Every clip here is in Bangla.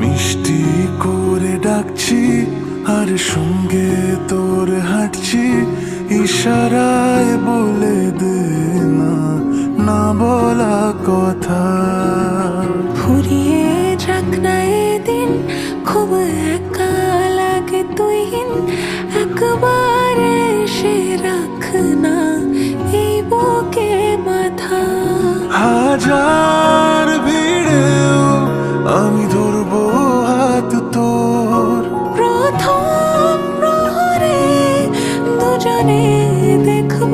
মিষ্টি করে ডাকছি আর সঙ্গে তোর হাঁটছি। ইশারায় বলে দে না না বলা কথা। হাজার ভিড়েও আমি ধরব হাত তোর। প্রথম প্রহরে দুজনে দেখব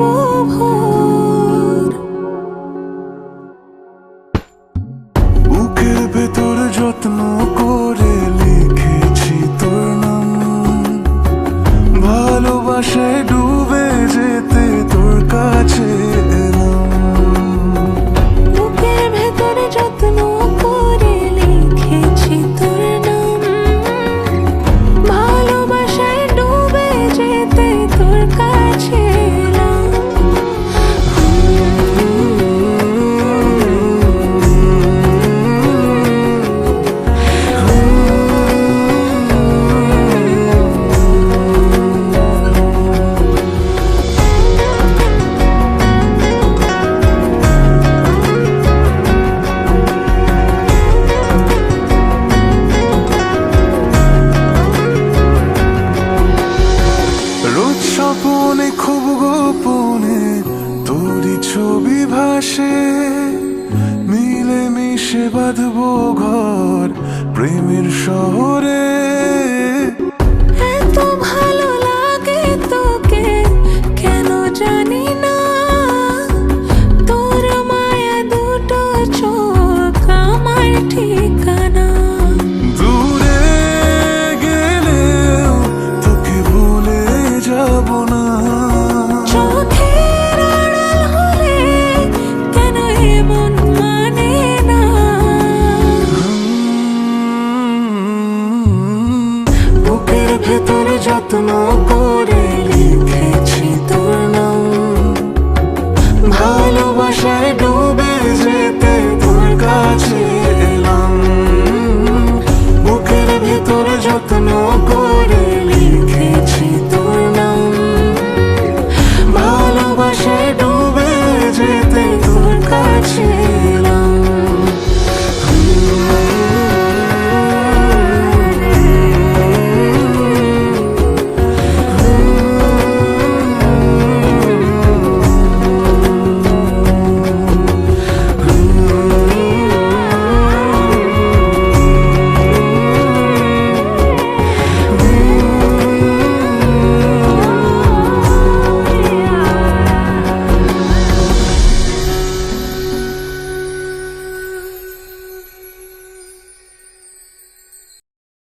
ছবি ভাসে মিলে মিশে বাঁধব ঘর প্রেমের শহরে। মানে ভেতর যত্ন করে লিখেছি তোর নাম। ভালোবাসায় ডুবে যেতে তোর কাছে এলাম। বুকের ভেতর যত্ন করে লিখেছি তোর নাম। ভালোবাসায় ডুবে যেতে তোর কাছে